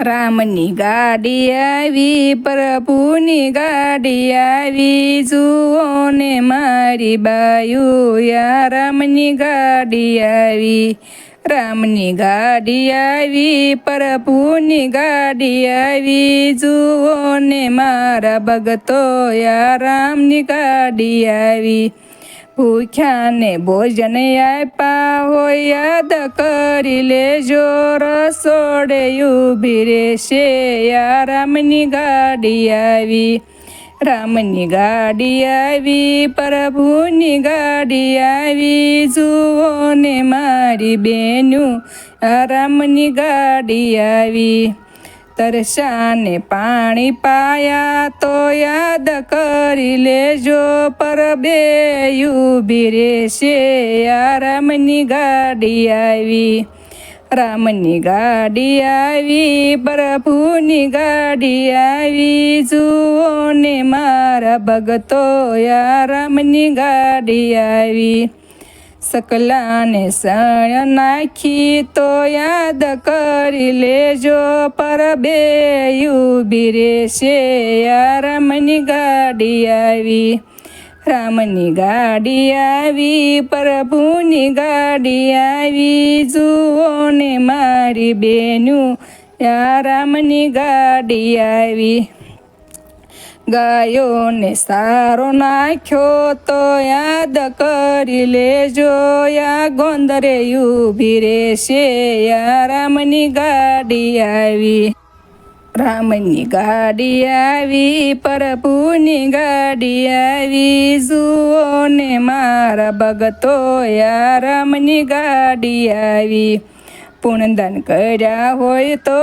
રામની ગાડી આવી, પ્રભુની ગાડી આવી. જુઓ ને મારી બાયુ, યા રામની ગાડી આવી. રામની ગાડી આવી, પ્રભુની ગાડી આવી. જુઓ ને મારા ભગતો યા રામની ગાડી આવી. ભૂખ્યાને ભોજન આપ્યા હોય યાદ કરી લેજો, રસોડે ઊભી રહેશે. યા રામની ગાડી આવી, રામની ગાડી આવી, પ્રભુની ગાડી આવી. જુઓ ને મારી બેનું રામની ગાડી આવી. તરસાને પાણી પાયા તો યાદ કરી લેજો. પર બે રહેશે. આ રામની ગાડી આવી. રામની ગાડી આવી. પ્રભુની ગાડી આવી. જુઓ ને મારા ભગતો યા રામની ગાડી આવી. સકલાને સણ નાખી તો યાદ કરી લેજો પર બે ઊભી રહેશે રામની ગાડી આવી રામની ગાડી આવી પ્રભુની ગાડી આવી જુઓ ને મારી બેનું યા રામની ગાડી આવી ગાયોને સારો નાખ્યો તો યાદ કરી લેજો. યા ગોંદરે ઊભી રહેશે. યા રામની ગાડી આવી. રામની ગાડી આવી પ્રભુની ગાડી આવી. જુઓ ને મારા ભગતો યા રામની ગાડી આવી. પુણદાન કર્યા હોય તો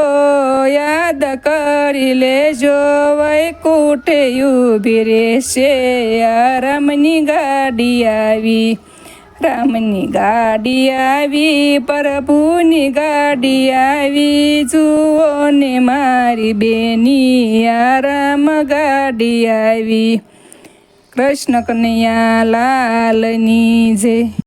યાદ કરી લેજો. વૈકુંઠે ઊભી રહેશે. રામની ગાડી આવી. રામની ગાડી આવી. પ્રભુની ગાડી આવી. જુઓ ને મારી બેની આ રામ ગાડી આવી. કૃષ્ણ કનૈયા લાલની જય